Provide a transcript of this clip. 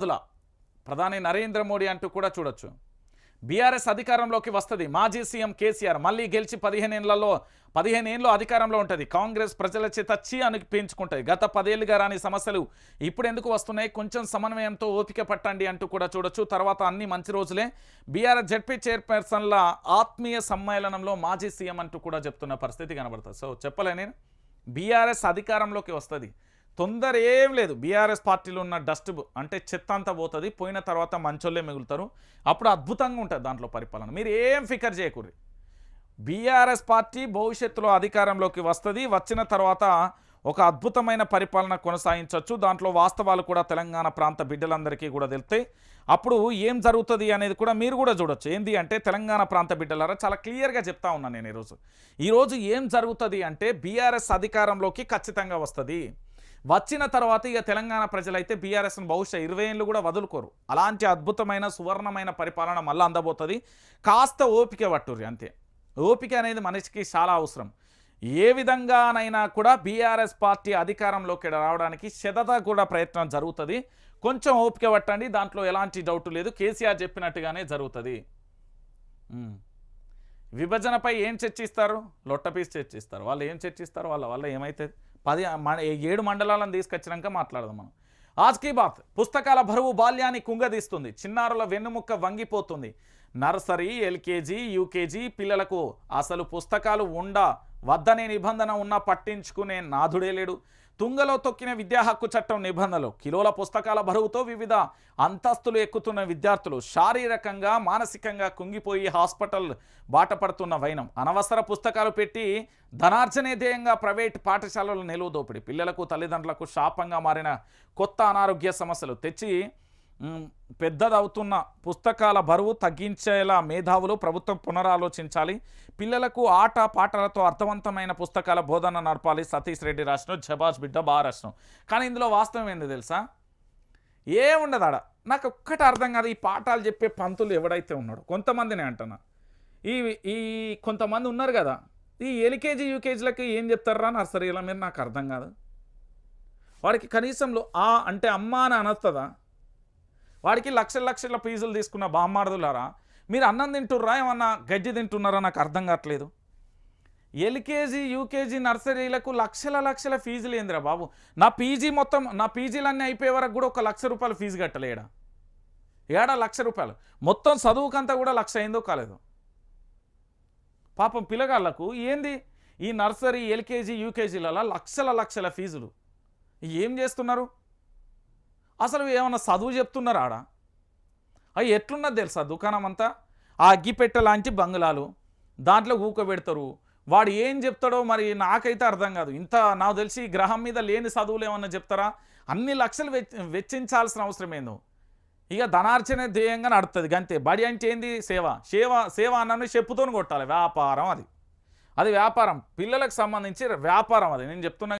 రోజుల ప్రధాని నరేంద్ర మోడీ అంటూ కూడా చూడొచ్చు. బీఆర్ఎస్ అధికారంలోకి వస్తుంది. మాజీ సీఎం కేసీఆర్ మళ్ళీ గెలిచి పదిహేను ఏళ్ళలో పదిహేను ఏళ్ళు అధికారంలో ఉంటుంది. కాంగ్రెస్ ప్రజల చేత చీ అనిపించుకుంటుంది గత పదేళ్ళుగా రాని సమస్యలు ఇప్పుడు ఎందుకు వస్తున్నాయి? కొంచెం సమన్వయంతో ఓపిక పట్టండి అంటూ కూడా చూడొచ్చు. తర్వాత అన్ని మంచి రోజులే. బీఆర్ఎస్ జడ్పీ చైర్పర్సన్ల ఆత్మీయ సమ్మేళనంలో మాజీ సీఎం అంటూ కూడా చెప్తున్న పరిస్థితి కనబడుతుంది సో చెప్పలే నేను. బీఆర్ఎస్ అధికారంలోకి వస్తుంది. తొందర ఏం లేదు. బీఆర్ఎస్ పార్టీలో ఉన్న డస్ట్ అంటే చెత్త అంతా పోతుంది. పోయిన తర్వాత మంచోళ్ళే మిగులుతారు. అప్పుడు అద్భుతంగా ఉంటుంది దాంట్లో పరిపాలన. మీరు ఏం ఫికర్ చేయకూడదు బీఆర్ఎస్ పార్టీ భవిష్యత్తులో అధికారంలోకి వస్తుంది. వచ్చిన తర్వాత ఒక అద్భుతమైన పరిపాలన కొనసాగించవచ్చు దాంట్లో వాస్తవాలు కూడా తెలంగాణ ప్రాంత బిడ్డలందరికీ కూడా తెలుస్తాయి. అప్పుడు ఏం జరుగుతుంది అనేది కూడా మీరు కూడా చూడొచ్చు. ఏంది అంటే తెలంగాణ ప్రాంత బిడ్డలారా చాలా క్లియర్గా చెప్తా ఉన్నాను నేను ఈరోజు. ఈరోజు ఏం జరుగుతుంది అంటే బీఆర్ఎస్ అధికారంలోకి ఖచ్చితంగా వస్తుంది. వచ్చిన తర్వాత ఇక తెలంగాణ ప్రజలైతే బీఆర్ఎస్ను బహుశా ఇరవై ఏళ్ళు కూడా వదులుకోరు. అలాంటి అద్భుతమైన సువర్ణమైన పరిపాలన మళ్ళీ అందబోతుంది. కాస్త ఓపిక పట్టుర్రి అంతే. ఓపిక అనేది మనిషికి చాలా అవసరం. ఏ విధంగానైనా కూడా బీఆర్ఎస్ పార్టీ అధికారంలోకి రావడానికి శతత కూడా ప్రయత్నం జరుగుతుంది. కొంచెం ఓపిక పట్టండి దాంట్లో ఎలాంటి డౌట్ లేదు. కేసీఆర్ చెప్పినట్టుగానే జరుగుతుంది. విభజనపై ఏం చర్చిస్తారు? లొట్టపీస్ చర్చిస్తారు. వాళ్ళు ఏం చర్చిస్తారు? వాళ్ళ వల్ల ఏమైతుంది పది మన- ఏడు మండలాలను తీసుకొచ్చినాక మాట్లాడదాం మనం. ఆజ్కీ బాత్. పుస్తకాల బరువు బాల్యాన్ని కుంగదీస్తుంది. చిన్నారుల వెన్నుముక్క వంగిపోతుంది. నర్సరీ ఎల్కేజీ యూకేజీ పిల్లలకు అసలు పుస్తకాలు ఉండ వద్దనే నిబంధన ఉన్నా పట్టించుకునే నాథుడే లేడు. తుంగలో తొక్కిన విద్యా హక్కు చట్టం నిబంధనలు. కిలోల పుస్తకాల బరువుతో వివిధ అంతస్తులు ఎక్కుతున్న విద్యార్థులు శారీరకంగా మానసికంగా కుంగిపోయి హాస్పిటల్ బాటపడుతున్న వైనం. అనవసర పుస్తకాలు పెట్టి ధనార్జనే ధ్యేయంగా ప్రైవేట్ పాఠశాలలు నిలువ దోపిడి. పిల్లలకు తల్లిదండ్రులకు శాపంగా మారిన కొత్త అనారోగ్య సమస్యలు తెచ్చి పెద్దదవుతున్న పుస్తకాల బరువు తగ్గించేలా మేధావులు ప్రభుత్వం పునరాలోచించాలి. పిల్లలకు ఆట పాటలతో అర్థవంతమైన పుస్తకాల బోధన నడపాలి సతీష్ రెడ్డి రాష్ట్రం జబాజ్ బిడ్డ బాగా రాష్ట్రం. కానీ ఇందులో వాస్తవం ఏంది తెలుసా? ఏముండదు ఆడ. నాకు ఒక్కటి అర్థం కాదు ఈ పాఠాలు చెప్పే పంతులు ఎవడైతే ఉన్నాడో. కొంతమందినే అంటున్నా. ఈ ఈ కొంతమంది ఉన్నారు కదా. ఈ ఎల్కేజీ యూకేజీలకి ఏం చెప్తారా నర్సరీల? మీరు నాకు అర్థం కాదు. వాడికి కనీసంలో ఆ అంటే అమ్మ అని అనొస్తుందా? వాడికి లక్షల లక్షల ఫీజులు తీసుకున్న బామ్మార్దులారా మీరు అన్నం తింటుర్రా ఏమన్నా గడ్డి తింటున్నారా నాకు అర్థం కావట్లేదు. ఎల్కేజీ యూకేజీ నర్సరీలకు లక్షల లక్షల ఫీజులు ఏందిరా బాబు? నా పీజీ మొత్తం నా పీజీలన్నీ అయిపోయే వరకు కూడా ఒక లక్ష రూపాయలు ఫీజు కట్టలేడా? ఏడా లక్ష రూపాయలు? మొత్తం చదువుకంతా కూడా లక్ష అయిందో కాలేదు? పాపం పిల్లగాళ్ళకు ఏంది? ఈ నర్సరీ ఎల్కేజీ యూకేజీలలో లక్షల లక్షల ఫీజులు. ఏం చేస్తున్నారు? అసలు ఏమన్నా చదువు చెప్తున్నారా ఆడ? అవి ఎట్లున్నది తెలుసా దుకాణం అంతా? ఆ అగ్గిపెట్టె లాంటి బంగ్లాలు. దాంట్లో ఊకబెడతారు వాడు ఏం చెప్తాడో మరి నాకైతే అర్థం కాదు. ఇంత నాకు తెలిసి ఈ గ్రహం మీద లేని చదువులు ఏమన్నా చెప్తారా? అన్ని లక్షలు వెచ్చించాల్సిన అవసరం ఏందో? ఇక ధనార్చన ధ్యేయంగా నడుతుంది గంతే. బడి అంటే ఏంది? సేవ. సేవ సేవ అన్నది చెప్పుతోని కొట్టాలి. వ్యాపారం అది. అది వ్యాపారం. పిల్లలకు సంబంధించి వ్యాపారం అది. నేను చెప్తున్నా